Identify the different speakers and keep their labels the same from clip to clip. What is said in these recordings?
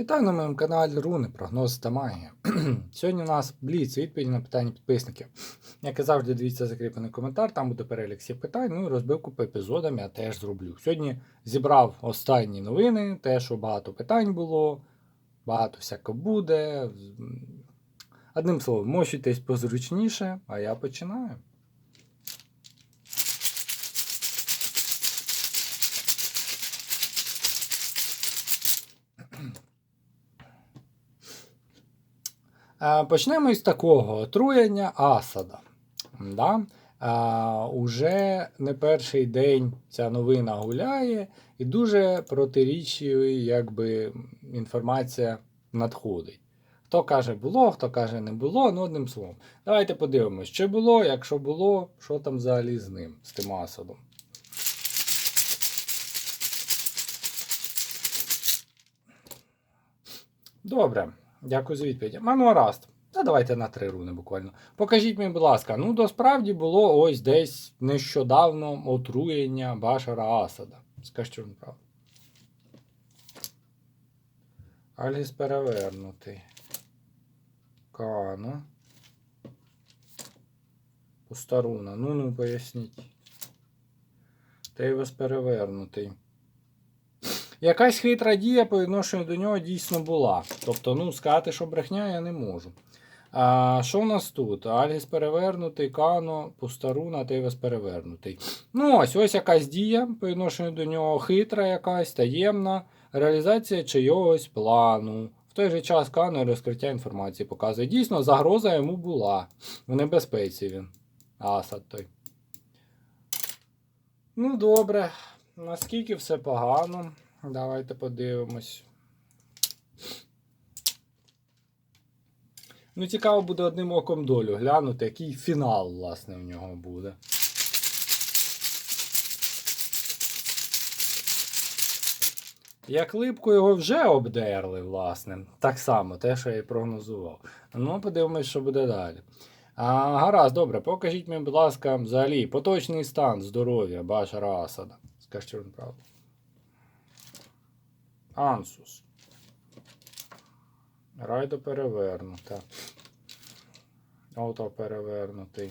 Speaker 1: Вітаю на моєму каналі Руни, прогноз та магія. Сьогодні у нас бліц відповіді на питання підписників. Як і завжди, дивіться закріплений коментар, там буде перелік всіх питань, ну і розбивку по епізодам я теж зроблю. Сьогодні зібрав останні новини, те, що багато питань було, багато всяко буде. Одним словом, мощуйтесь позручніше, а я починаю. Почнемо із такого отруєння Асада. Да? А, уже не перший день ця новина гуляє, і дуже протиріччю, якби інформація надходить. Хто каже було, хто каже не було, ну одним словом. Давайте подивимось, чи було, якщо було, що там взагалі з ним, з тим Асадом. Добре, дякую за відповідь. А ну гаразд. Та давайте на три руни буквально. Покажіть мені, будь ласка, ну до справді було ось десь нещодавно отруєння Башара Асада. Скажіть, що правда. Альгіс перевернутий. Кана. Пустаруна. Ну ну поясніть. Тейвес перевернутий. Якась хитра дія по відношенню до нього дійсно була. Тобто, ну, сказати, що брехня, я не можу. А, Що в нас тут? Альгіс перевернутий, Кано, Пустаруна, Тейвес перевернутий. Ну, ось ось якась дія по відношенню до нього хитра, якась, таємна, реалізація чийогось плану. В той же час Кано розкриття інформації показує. Дійсно, загроза йому була. В небезпеці він. Асад той. Ну, добре. Наскільки все погано? Давайте подивимось. Ну, цікаво буде одним оком долю глянути, який фінал, власне, в нього буде. Як липку його вже обдерли, власне. Так само, те, що я і прогнозував. Ну, подивимось, що буде далі. А, Гаразд, добре, покажіть мені, будь ласка, взагалі поточний стан здоров'я Башара Асада. Скажіть, правда. Ансус. Райдо перевернута. Ото перевернутий.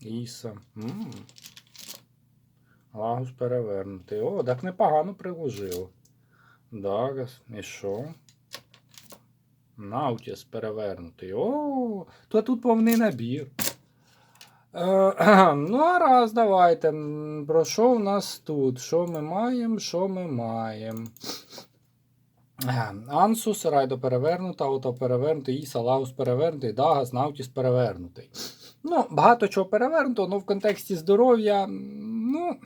Speaker 1: Іса. Лагус перевернутий. О, так непогано приложив. Дагас. І що? Наутіс перевернутий. О, то тут повний набір. Е, ну, а раз, давайте. Про що в нас тут? Що ми маємо? Що ми маємо? Е, Ансус, Райдо перевернута, Ауто перевернутий, Іса, Лаус перевернутий, Дагас, Наутіс перевернутий. Ну, багато чого перевернуто, але в контексті здоров'я, ну.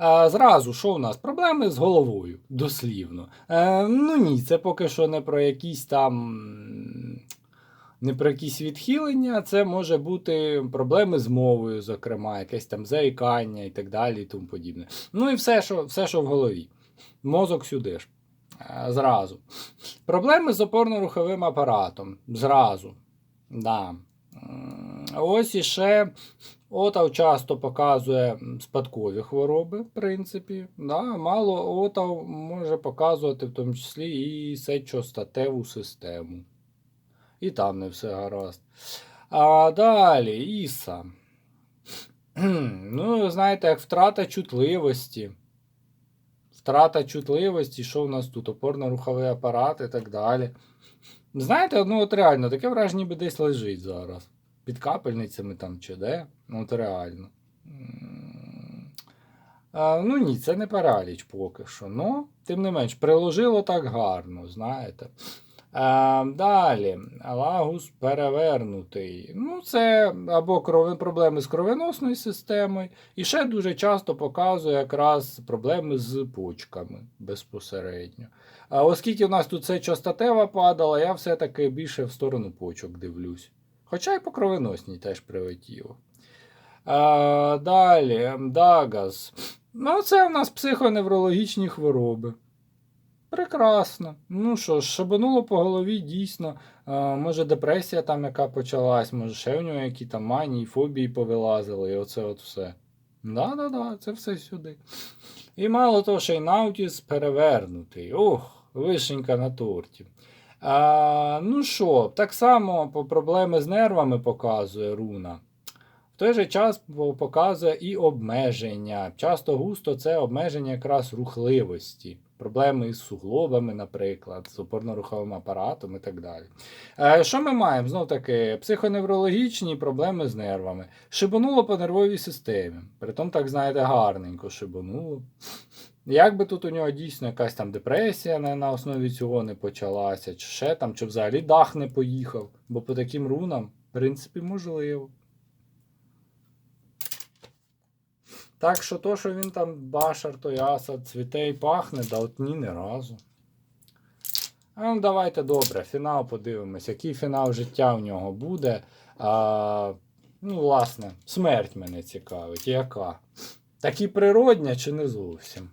Speaker 1: е, Зразу, що у нас? Проблеми з головою, дослівно. Е, ну ні, це поки що не про якісь там. Не про якісь відхилення, це може бути проблеми з мовою, зокрема, якесь там заїкання і так далі, і тому подібне. Ну і все, що, все, що в голові. Мозок сюди ж. Е, Зразу. Проблеми з опорно-руховим апаратом. Зразу. Да. Ось іще Отав часто показує спадкові хвороби, в принципі. Да. Мало Отав може показувати в тому числі і сечостатеву систему. І там не все гаразд. А далі Іса. Ну, знаєте, як втрата чутливості. Втрата чутливості, що в нас тут? Опорно-руховий апарат і так далі. Знаєте, ну от реально, таке враження ніби десь лежить зараз. Під капельницями там чи де. Ну, от реально. А, ну ні, це не параліч поки що. Ну, тим не менш, приложило так гарно, знаєте. Далі, лагус перевернутий. Ну, це або крови, проблеми з кровоносною системою, і ще дуже часто показує якраз проблеми з почками безпосередньо. А оскільки у нас тут це частотева падала, я все-таки більше в сторону почок дивлюсь. Хоча й по кровоносній теж прилетіло. А, далі, Дагас. Ну, це у нас психоневрологічні хвороби. Прекрасно. Ну що ж, шабануло по голові дійсно. А, може депресія там яка почалась, може ще в нього які там манії, фобії повилазили, і оце от все. Да-да-да, це все сюди. І мало того, ще й Наутіс перевернутий. Ух, вишенька на торті. А, ну що, так само по проблеми з нервами показує руна. В той же час показує і обмеження. Часто густо це обмеження якраз рухливості. Проблеми із суглобами, наприклад, з опорно-руховим апаратом і так далі. Е, що ми маємо? Знов таки, психоневрологічні проблеми з нервами. Шибануло по нервовій системі. Притом, так знаєте, гарненько шибануло. Як би тут у нього дійсно якась там депресія на, на основі цього не почалася, чи ще там, чи взагалі дах не поїхав, бо по таким рунам, в принципі, можливо. Так що то, що він там башар, той асад, цвіте і пахне, да от ні, не разу. А ну давайте добре, фінал подивимось, який фінал життя в нього буде. А, ну, власне, смерть мене цікавить. Яка? Так і природня чи не зовсім?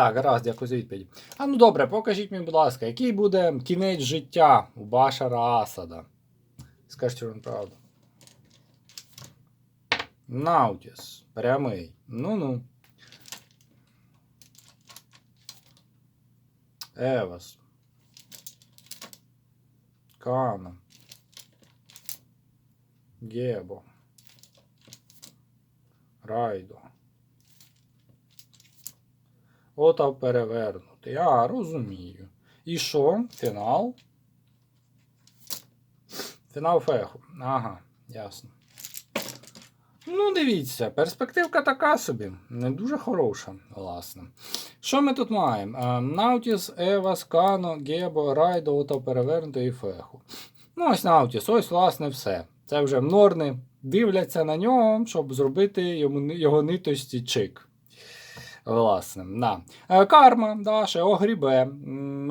Speaker 1: Так, гаразд, дякую за відповідь. А ну добре, покажіть мені, будь ласка, який буде кінець життя у Башара Асада? Скажіть вам правду. Наутіс. Прямий. Ну-ну. Евас. Кана. Гебо. Райдо. Отав перевернутий. А, розумію. І що? Фінал? Фінал феху. Ага, ясно. Ну, дивіться, перспективка така собі, не дуже хороша, власне. Що ми тут маємо? Е, Наутіс, Евас, Кано, Гебо, Райдо, Ото перевернуто і Феху. Ну, ось Наутіс, ось, власне, все. Це вже Норни дивляться на нього, щоб зробити йому, його нитості чик. Власне, да. Е, Карма, да, ще огрібе.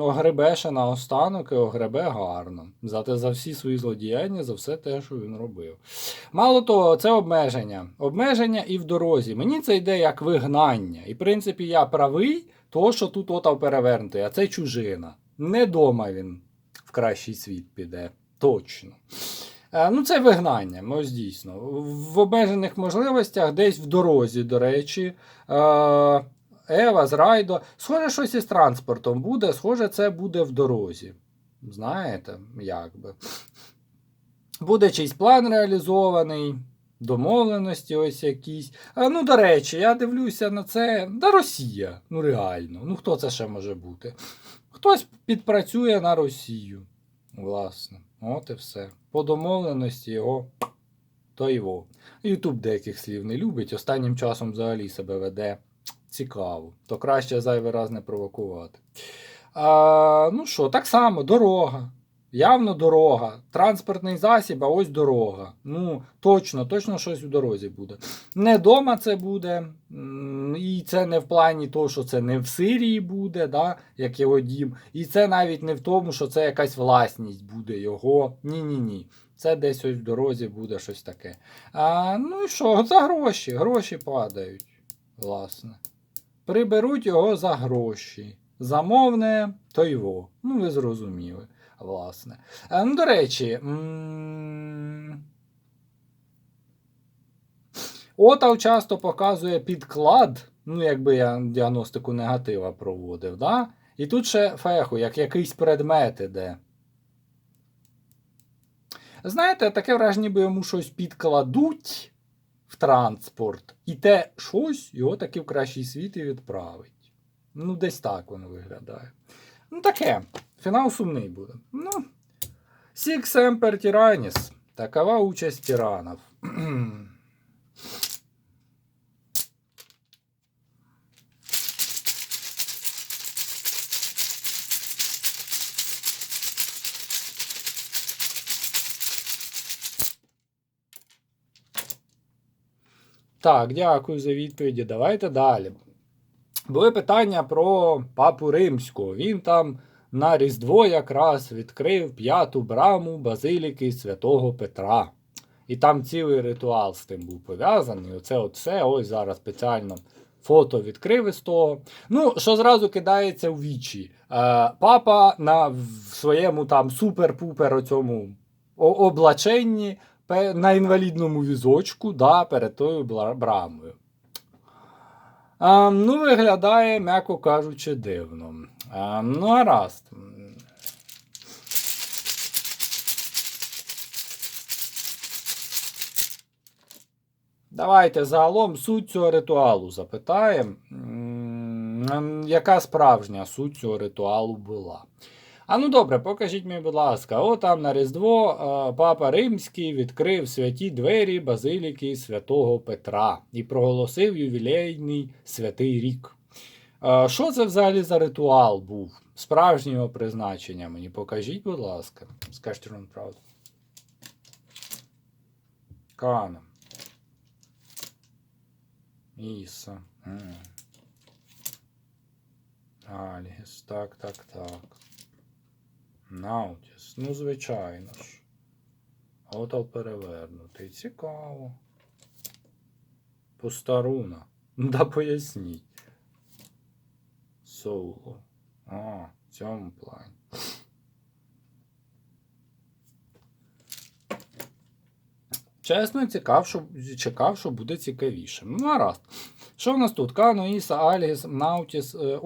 Speaker 1: Огребе ще наостанок і огребе гарно. За, те, за всі свої злодіяння, за все те, що він робив. Мало того, це обмеження. Обмеження і в дорозі. Мені це йде як вигнання. І, в принципі, я правий, то, що тут отав перевернутий, а це чужина. Не дома він в кращий світ піде. Точно. Е, Ну, це вигнання, ось дійсно. В обмежених можливостях, десь в дорозі, до речі. Е, Ева з Райдо. Схоже, щось із транспортом буде, схоже, це буде в дорозі. Знаєте, як би. Буде чийсь план реалізований, домовленості ось якісь. А, ну, до речі, я дивлюся на це. Да Росія. Ну, реально. Ну, хто це ще може бути? Хтось підпрацює на Росію. Власне. От і все. По домовленості його то його. Ютуб деяких слів не любить, останнім часом взагалі себе веде цікаво. То краще зайвий раз не провокувати. А, ну що, так само, дорога. Явно дорога. Транспортний засіб, а ось дорога. Ну, точно, точно щось у дорозі буде. Не дома це буде. І це не в плані того, що це не в Сирії буде, да, як його дім. І це навіть не в тому, що це якась власність буде його. Ні-ні-ні. Це десь ось в дорозі буде щось таке. А, ну і що, за гроші. Гроші падають. Власне. Приберуть його за гроші. Замовне, то його. Ну, ви зрозуміли, власне. Ну, до речі. Отав часто показує підклад, ну, якби я діагностику негатива проводив, да? І тут ще феху, як якийсь предмет іде. Знаєте, таке враження, ніби йому щось підкладуть в транспорт, і те щось його таки в кращий світ і відправить. Ну, десь так воно виглядає. Ну, таке. Фінал сумний буде. Ну, Six Emper Tyrannis. Такова участь тиранов. Так, дякую за відповіді. Давайте далі. Були питання про папу римського. Він там на Різдво якраз відкрив п'яту браму базиліки святого Петра. І там цілий ритуал з тим був пов'язаний. Оце от все, ось зараз спеціально фото відкрив із того. Ну, що зразу кидається в вічі. Е, папа на своєму там супер-пупер оцьому облаченні на інвалідному візочку да, перед тою брамою. А, ну, виглядає, м'яко кажучи, дивно. А, ну, гаразд. Давайте загалом суть цього ритуалу запитаємо. Яка справжня суть цього ритуалу була? А ну добре, покажіть мені, будь ласка, о там на Різдво е, Папа Римський відкрив святі двері базиліки святого Петра і проголосив ювілейний святий рік. Е, Що це взагалі за ритуал був? Справжнього призначення мені покажіть, будь ласка. Скажіть вам правду. Кана. Іса. Альгіс. Так, так, так. Наутіс. Ну, звичайно ж. Отал перевернутий. Цікаво. Постаруна. Ну, Да поясніть. Соло. А, в цьому плані. Чесно, цікав, що, чекав, що буде цікавіше. Ну, гаразд. Що в нас тут? Кано, Іса, Альгіс, Наутіс, е,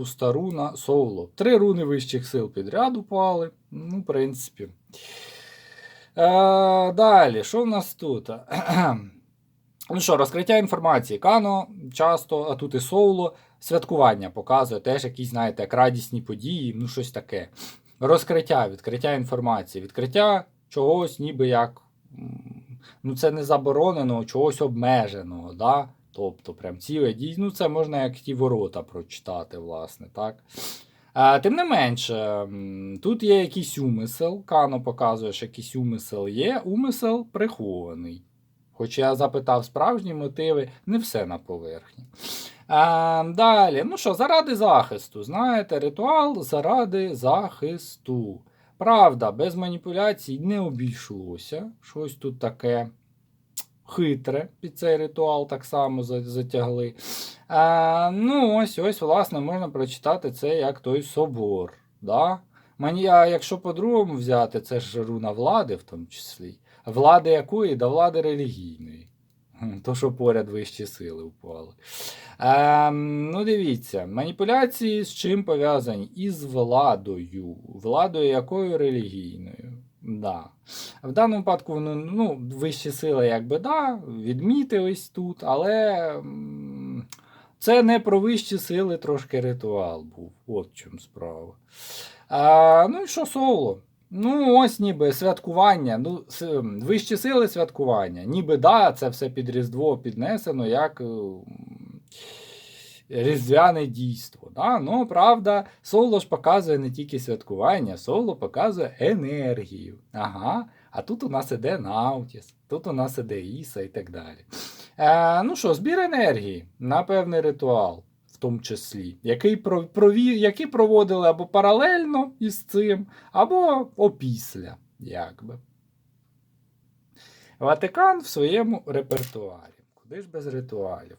Speaker 1: Отав, Пустаруна, Соуло. Три руни вищих сил підряд упали. Ну, в принципі. Е, далі, що в нас тут? ну що, розкриття інформації. Кано часто, а тут і Соуло, святкування показує, теж якісь, знаєте, як радісні події, ну щось таке. Розкриття, відкриття інформації, відкриття чогось, ніби як. Ну, це не забороненого, чогось обмеженого. Да? Тобто, прям ціле дій. Ну, це можна як ті ворота прочитати, власне, так. А, тим не менше, тут є якийсь умисел. Кано показує, що якийсь умисел є, умисел прихований. Хоч я запитав справжні мотиви, не все на поверхні. А, далі, ну що, заради захисту. Знаєте, ритуал заради захисту. Правда, без маніпуляцій не обійшлося. Щось тут таке хитре під цей ритуал так само затягли. А, ну, ось, ось, власне, можна прочитати це як той собор. Да? Мені, а якщо по-другому взяти, це ж руна влади в тому числі. Влади якої? Да влади релігійної. То, що поряд вищі сили впали. Е, ну, дивіться, маніпуляції з чим пов'язані? Із владою. Владою якою релігійною. Да. В даному випадку воно, ну, вищі сили, якби да, відмітились тут, але це не про вищі сили, трошки ритуал був. От в чому справа. А, ну і що соло? Ну, ось ніби святкування. Ну, вищі сили святкування. Ніби да, це все під Різдво піднесено як. Різдвяне дійство. Да? Ну, правда, соло ж показує не тільки святкування, соло показує енергію. Ага. А тут у нас іде Наутіс, тут у нас іде Іса і так далі. Е, ну що, збір енергії на певний ритуал, в тому числі, який, про, прові, який проводили або паралельно із цим, або опісля, якби. Ватикан в своєму репертуарі. Куди ж без ритуалів?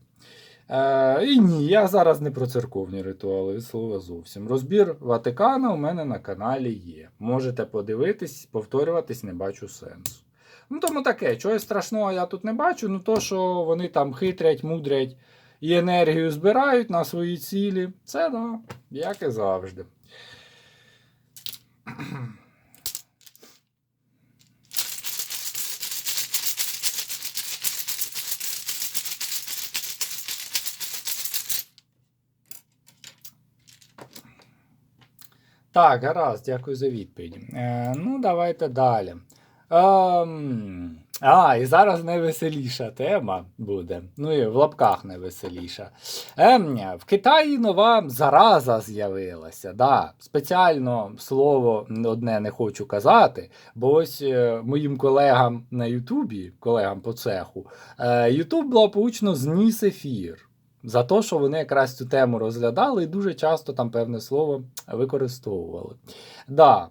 Speaker 1: Е, і ні, я зараз не про церковні ритуали, від слова зовсім. Розбір Ватикана у мене на каналі є. Можете подивитись, повторюватись, не бачу сенсу. Ну, тому таке, чогось страшного я тут не бачу, ну то, що вони там хитрять, мудрять і енергію збирають на свої цілі, це да, як і завжди. Так, гаразд, дякую за відповідь. Е, ну, давайте далі. Ем, а, і зараз найвеселіша тема буде. Ну і в лапках найвеселіша. Ем, в Китаї нова зараза з'явилася. Да, спеціально слово одне не хочу казати, бо ось е, моїм колегам на Ютубі, колегам по цеху, е, Ютуб благополучно зніс ефір. За те, що вони якраз цю тему розглядали і дуже часто там певне слово використовували. Да,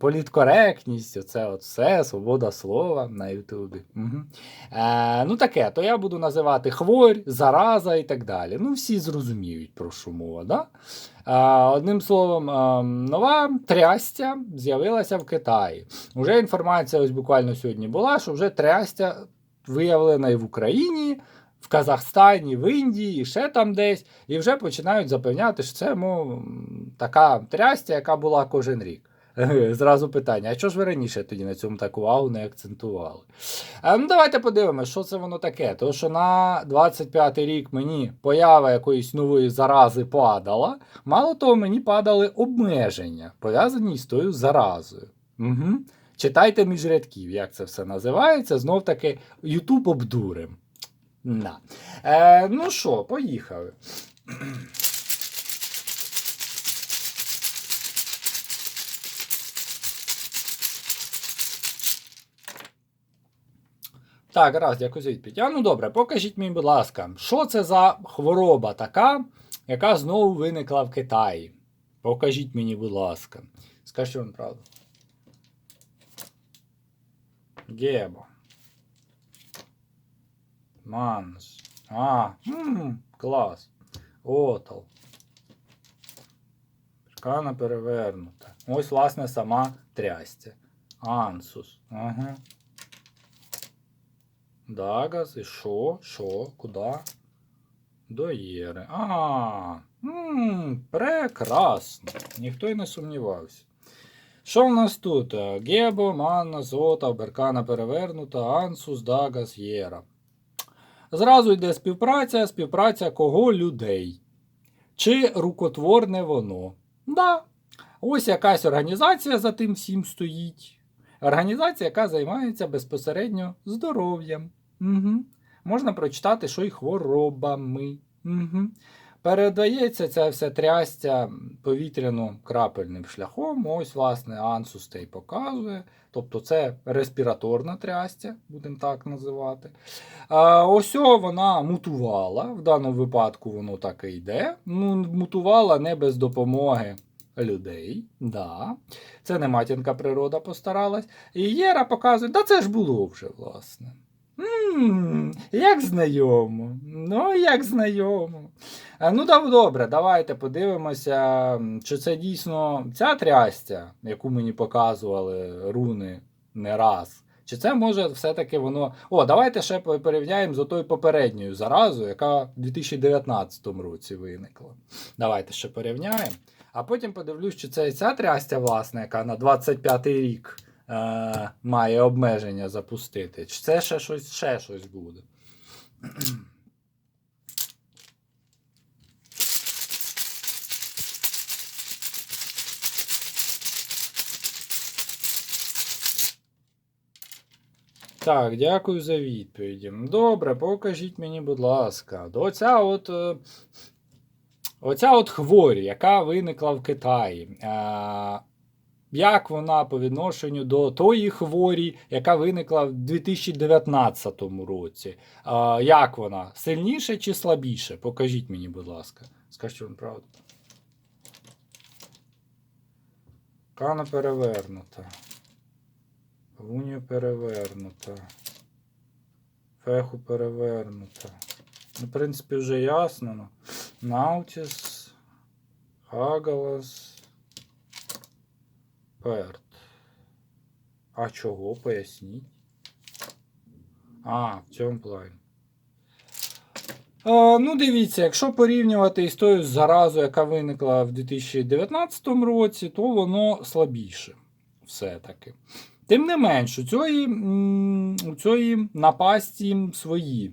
Speaker 1: політкоректність, оце от все, свобода слова на Ютубі. Угу. Е, ну таке, то я буду називати хворь, зараза і так далі. Ну, всі зрозуміють, про що мова. Да? Е, одним словом, е, нова трястя з'явилася в Китаї. Уже інформація ось буквально сьогодні була, що вже трястя виявлена і в Україні. В Казахстані, в Індії, ще там десь, і вже починають запевняти, що це мов, така трястя, яка була кожен рік. Зразу питання: а що ж ви раніше тоді на цьому так увагу не акцентували? А, ну, давайте подивимося, що це воно таке. Тому що на 25-й рік мені поява якоїсь нової зарази падала. Мало того, мені падали обмеження, пов'язані з тою заразою. Угу. Читайте між рядків, як це все називається. Знов таки, Ютуб обдурим. На. Е, ну що, поїхали. Так, раз, дякую за відповідь. А ну добре, покажіть мені, будь ласка, що це за хвороба така, яка знову виникла в Китаї? Покажіть мені, будь ласка. Скажіть вам правду. Гебо. Манус. А, м, клас. Отал. Шкана перевернута. Ось, власне, сама трястя. Ансус. Ага. Дагас. І що? Що? Куди? До Єри. А, м, прекрасно. Ніхто й не сумнівався. Що в нас тут? Гебо, Манна, Зота, Беркана перевернута, Ансус, Дагас, Єра. Зразу йде співпраця, співпраця кого людей. Чи рукотворне воно? Да. Ось якась організація за тим всім стоїть. Організація, яка займається безпосередньо здоров'ям. Угу. Можна прочитати, що й хворобами. Угу. Передається ця вся трястя повітряно-крапельним шляхом. Ось, власне, ансус те й показує. Тобто це респіраторна трястя, будемо так називати. А, ось вона мутувала. В даному випадку воно так і йде. Ну, мутувала не без допомоги людей. Да. Це не матінка природа постаралась. І Єра показує, да це ж було вже, власне. Як знайомо. Ну, як знайомо. Ну, да, добре, давайте подивимося, чи це дійсно ця трястя, яку мені показували руни не раз. Чи це може все-таки воно. О, давайте ще порівняємо з отою попередньою заразою, яка в 2019 році виникла. Давайте ще порівняємо. А потім подивлюсь, чи це ця трястя, власне, яка на 25-й рік е, має обмеження запустити. Чи це ще щось, ще щось буде? Так, дякую за відповіді. Добре, покажіть мені, будь ласка, оця от, е, оця от хворі, яка виникла в Китаї. Як вона по відношенню до тої хворі, яка виникла в 2019 році? А, як вона? Сильніше чи слабіше? Покажіть мені, будь ласка. Скажіть вам правду. Кана перевернута. Лунія перевернута. Феху перевернута. Ну, в принципі, вже ясно. Ну. Наутіс, Хагалас, Перт. А чого? Поясніть. А, в цьому плані. Ну, дивіться, якщо порівнювати із тою заразою, яка виникла в 2019 році, то воно слабіше. Все-таки. Тим не менш, у цієї, у цієї напасті свої.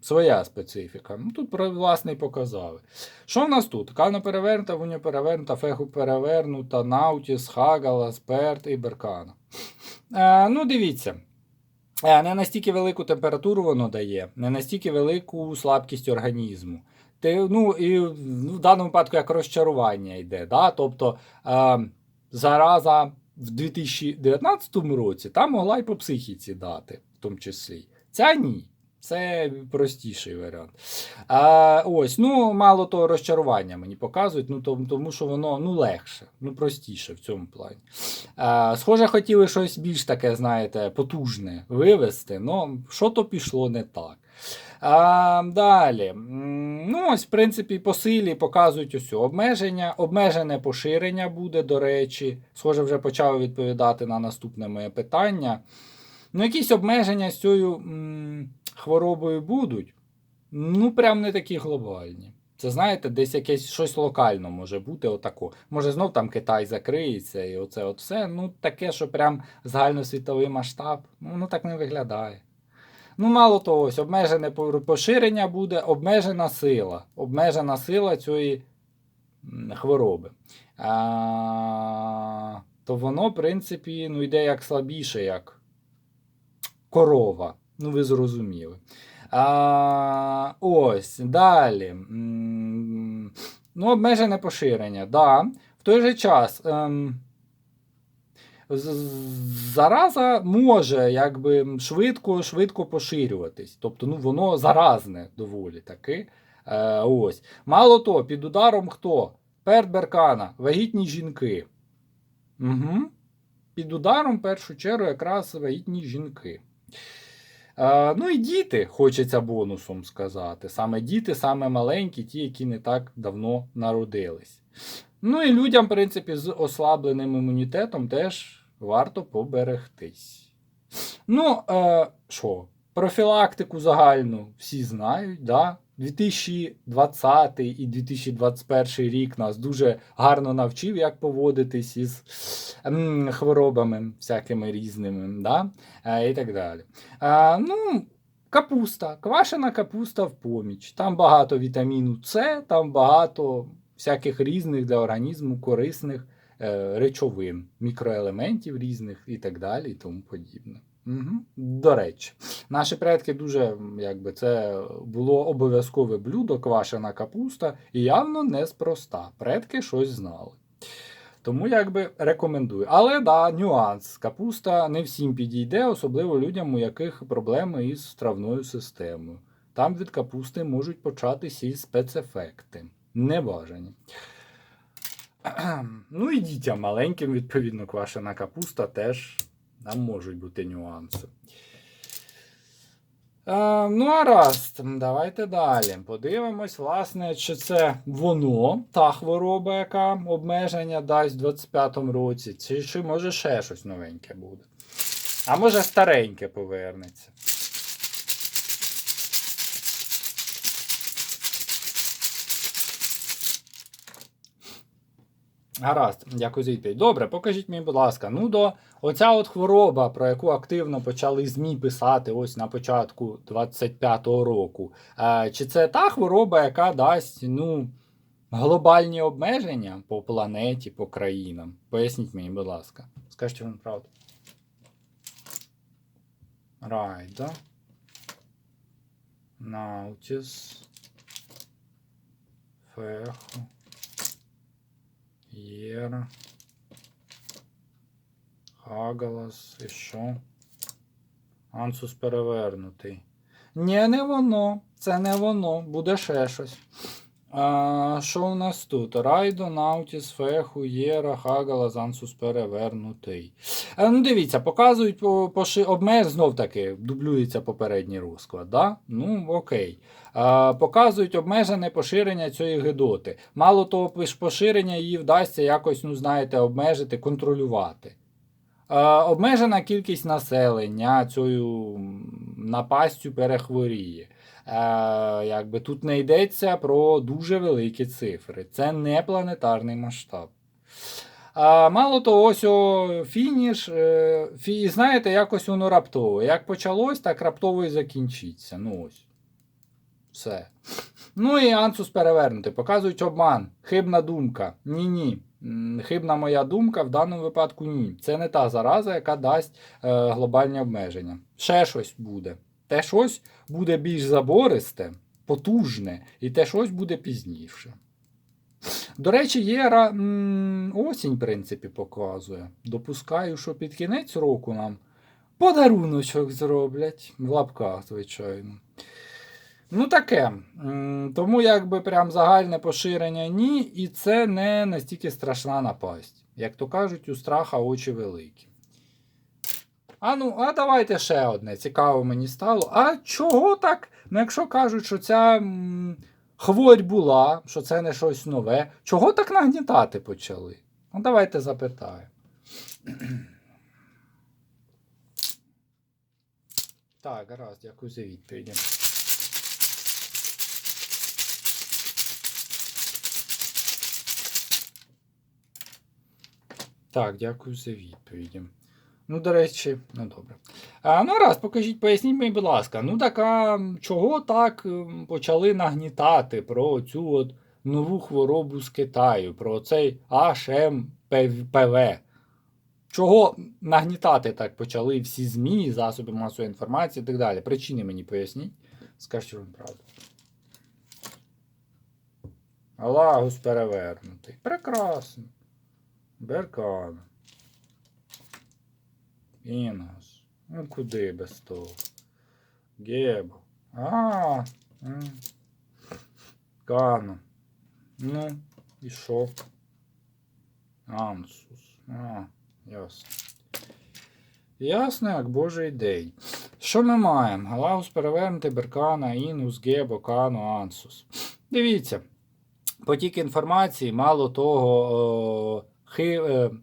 Speaker 1: Своя специфіка. Ну, Тут, про- власне, і показали. Що в нас тут? Кана перевернута, Вуня перевернута, Феху перевернута, Наутіс, Хагала, Сперт і Беркана. Е, ну, дивіться. Е, Не настільки велику температуру воно дає, не настільки велику слабкість організму. Те, ну, і в даному випадку як розчарування йде. Да? Тобто е, зараза в 2019 році там могла й по психіці дати, в тому числі. Ця ні. Це простіший варіант. А, ось, ну, мало того розчарування мені показують, ну, тому, що воно ну, легше, ну, простіше в цьому плані. А, схоже, хотіли щось більш таке, знаєте, потужне вивести, але що то пішло не так. А, далі. Ну, ось, в принципі, по силі показують ось обмеження. Обмежене поширення буде, до речі. Схоже, вже почав відповідати на наступне моє питання. Ну, якісь обмеження з цією хворобою будуть. Ну, прям не такі глобальні. Це знаєте, десь якесь щось локально може бути отако. Може, знов там Китай закриється і оце от все. Ну, таке, що прям загальносвітовий масштаб, ну, так не виглядає. Ну, мало того, ось обмежене поширення буде, обмежена сила. Обмежена сила цієї хвороби. А, то воно, в принципі, ну, йде як слабіше, як корова. Ну, ви зрозуміли. А, ось, далі. Ну, обмежене поширення. Да. В той же час. Ем, зараза може якби швидко, швидко поширюватись. Тобто, ну, воно заразне доволі таки. Е, ось. Мало того, під ударом хто? Перт Беркана, вагітні жінки. Угу. Під ударом, в першу чергу, якраз вагітні жінки. Ну і діти, хочеться бонусом сказати. Саме діти, саме маленькі, ті, які не так давно народились. Ну і людям, в принципі, з ослабленим імунітетом теж варто поберегтись. Ну, е, що, профілактику загальну всі знають, да? 2020 і 2021 рік нас дуже гарно навчив, як поводитись із хворобами всякими різними, да? е, і так далі. Е, ну, капуста, квашена капуста в поміч. Там багато вітаміну С, там багато всяких різних для організму корисних е, речовин, мікроелементів різних і так далі, і тому подібне. До речі, наші предки дуже, якби це було обов'язкове блюдо, квашена капуста, і явно неспроста. Предки щось знали. Тому якби рекомендую. Але да, нюанс. Капуста не всім підійде, особливо людям, у яких проблеми із травною системою. Там від капусти можуть початися і спецефекти. Небажані. Ну і дітям маленьким, відповідно, квашена капуста теж там можуть бути нюанси. Е, ну, а раз, давайте далі. Подивимось, власне, чи це воно, та хвороба, яка обмеження дасть в 25-му році, чи, чи може ще щось новеньке буде. А може стареньке повернеться. Гаразд, дякую за відповідь. Добре, покажіть мені, будь ласка. Ну, до оця от хвороба, про яку активно почали ЗМІ писати ось на початку 25-го року. Е, чи це та хвороба, яка дасть ну, глобальні обмеження по планеті, по країнам? Поясніть мені, будь ласка. Скажіть вам правду. Райда. Наутіс. Феху. Єра. Хагалас. І що? Ансус перевернутий. Ні, не воно. Це не воно. Буде ще щось. А, що у нас тут? Райдо, Наутіс, Феху, Єра, Хагалас, Ансус перевернутий. А, ну, дивіться, показують по, по обмеж знов таки, дублюється попередній розклад. Да? Ну, окей. А, показують обмежене поширення цієї гидоти. Мало того, поширення її вдасться якось, ну, знаєте, обмежити, контролювати. Обмежена кількість населення цією напастю перехворіє. Е, якби тут не йдеться про дуже великі цифри. Це не планетарний масштаб. А, мало того, ось о, фініш. Е, фі, знаєте, якось воно раптово. Як почалось, так раптово і закінчиться. Ну ось. Все. Ну і Ансус перевернути. Показують обман. Хибна думка. Ні-ні. Хибна моя думка в даному випадку ні. Це не та зараза, яка дасть е, глобальні обмеження. Ще щось буде. Те щось буде більш забористе, потужне, і те щось буде пізніше. До речі, Єра м, осінь, в принципі, показує. Допускаю, що під кінець року нам подаруночок зроблять. В лапках, звичайно. Ну, таке. Тому якби прям загальне поширення ні, і це не настільки страшна напасть. Як то кажуть, у страха очі великі. А ну, а давайте ще одне. Цікаво мені стало. А чого так? Ну, якщо кажуть, що ця м, хворь була, що це не щось нове, чого так нагнітати почали? Ну, давайте запитаємо. Так, гаразд, дякую за відповіді. Так, дякую за відповіді. Ну, до речі, ну добре. А, ну раз, покажіть, поясніть мені, будь ласка, ну так а чого так почали нагнітати про цю от нову хворобу з Китаю, про цей HMPV? Чого нагнітати так почали всі ЗМІ, засоби масової інформації і так далі? Причини мені поясніть. Скажіть вам правду. Алагус перевернутий. Прекрасно. Беркан. Інгус. Ну куди без того? Гебо. А. м. Кану. Ну, і що? Ансус. А, ясно. Ясно, як Божий день. Що ми маємо? Галагус перевернути Беркана, Інус, Гебо, Кану, Ансус. Дивіться. Потік інформації, мало того,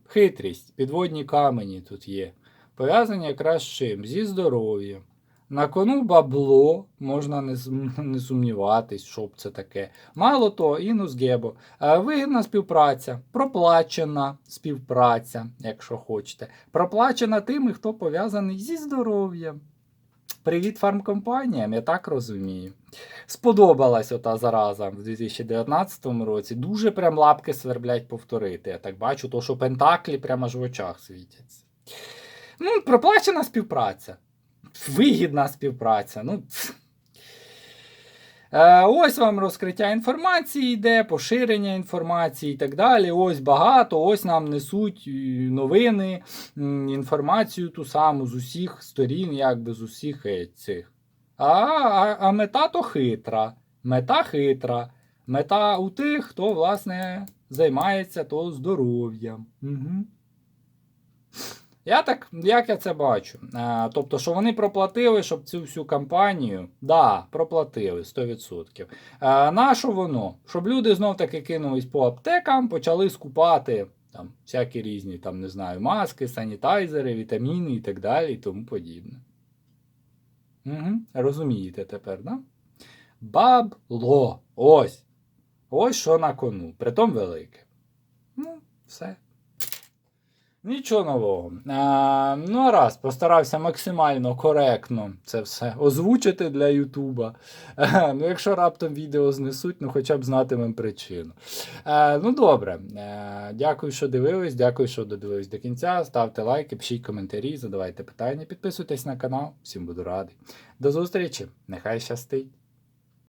Speaker 1: хитрість, підводні камені тут є. Пов'язані якраз з чим? Зі здоров'ям. На кону бабло, можна не, не сумніватись, що б це таке. Мало того, інус гебо. Е, Вигідна співпраця, проплачена співпраця, якщо хочете. Проплачена тими, хто пов'язаний зі здоров'ям. Привіт фармкомпаніям, я так розумію. Сподобалась ота зараза в 2019 році. Дуже прям лапки сверблять повторити. Я так бачу, то що пентаклі прямо аж в очах світяться. Ну, проплачена співпраця. Вигідна співпраця. Ну, ось вам розкриття інформації йде, поширення інформації і так далі. Ось багато, ось нам несуть е, новини, інформацію ту саму з усіх сторін, якби з усіх е, цих. А, а, а мета то хитра. Мета хитра. Мета у тих, хто, власне, займається то здоров'ям. Угу. Я так, як я це бачу? А, тобто, що вони проплатили, щоб цю всю кампанію. Да, проплатили 100%. А, на що воно? Щоб люди знов таки кинулись по аптекам, почали скупати там всякі різні, там, не знаю, маски, санітайзери, вітаміни і так далі, і тому подібне. Угу. Розумієте тепер, да? Бабло. Ось. Ось що на кону. Притом велике. Ну, все. Нічого нового. А, ну, раз, постарався максимально коректно це все озвучити для Ютуба. Ну, якщо раптом відео знесуть, ну хоча б знатимем причину. А, ну, добре. А, дякую, що дивились. Дякую, що додивились до кінця. Ставте лайки, пишіть коментарі, задавайте питання, підписуйтесь на канал. Всім буду радий. До зустрічі. Нехай щастить!